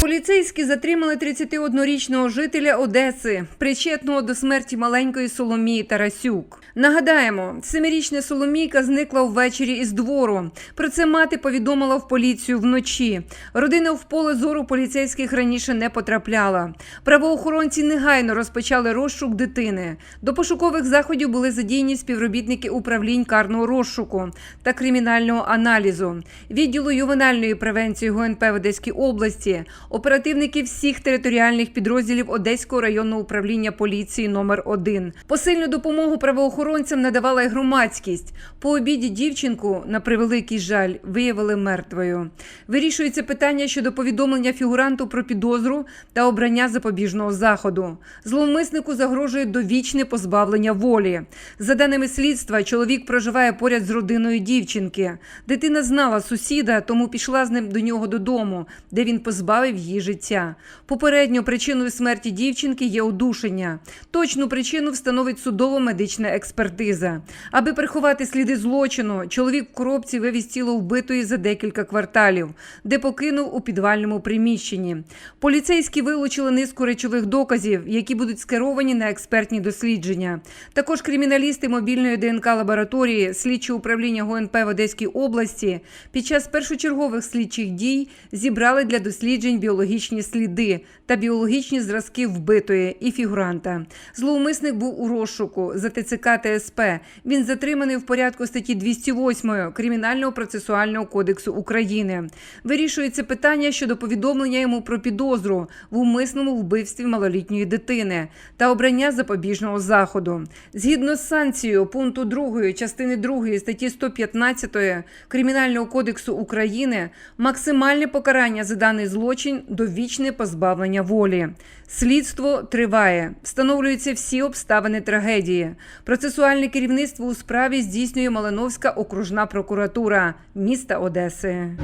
Поліцейські затримали 31-річного жителя Одеси, причетного до смерті маленької Соломії Тарасюк. Нагадаємо, семирічна Соломійка зникла ввечері із двору. Про це мати повідомила в поліцію вночі. Родина в поле зору поліцейських раніше не потрапляла. Правоохоронці негайно розпочали розшук дитини. До пошукових заходів були задіяні співробітники управлінь карного розшуку та кримінального аналізу, відділу ювенальної превенції ГУНП в Одеській області, оперативники всіх територіальних підрозділів Одеського районного управління поліції номер 1 Посильну допомогу правоохоронцям надавала й громадськість. По обіді дівчинку, на превеликий жаль, виявили мертвою. Вирішується питання щодо повідомлення фігуранту про підозру та обрання запобіжного заходу. Зловмиснику загрожує довічне позбавлення волі. За даними слідства, чоловік проживає поряд з родиною дівчинки. Дитина знала сусіда, тому пішла з ним до нього додому, де він позбавив її життя. Попередньо причиною смерті дівчинки є удушення. Точну причину встановить судово-медична експертиза. Аби приховати сліди злочину, чоловік в коробці вивіз тіло вбитої за декілька кварталів, де покинув у підвальному приміщенні. Поліцейські вилучили низку речових доказів, які будуть скеровані на експертні дослідження. Також криміналісти мобільної ДНК лабораторії, слідчі управління ГУНП в Одеській області під час першочергових слідчих дій зібрали для досліджень біологічні сліди та біологічні зразки вбитої і фігуранта. Зловмисник був у розшуку за ТЦК та СП. Він затриманий в порядку статті 208 Кримінального процесуального кодексу України. Вирішується питання щодо повідомлення йому про підозру в умисному вбивстві малолітньої дитини та обрання запобіжного заходу. Згідно з санкцією пункту 2 частини 2 статті 115 Кримінального кодексу України максимальне покарання за даний довічне позбавлення волі. Слідство триває. Встановлюються всі обставини трагедії. Процесуальне керівництво у справі здійснює Малиновська окружна прокуратура міста Одеси.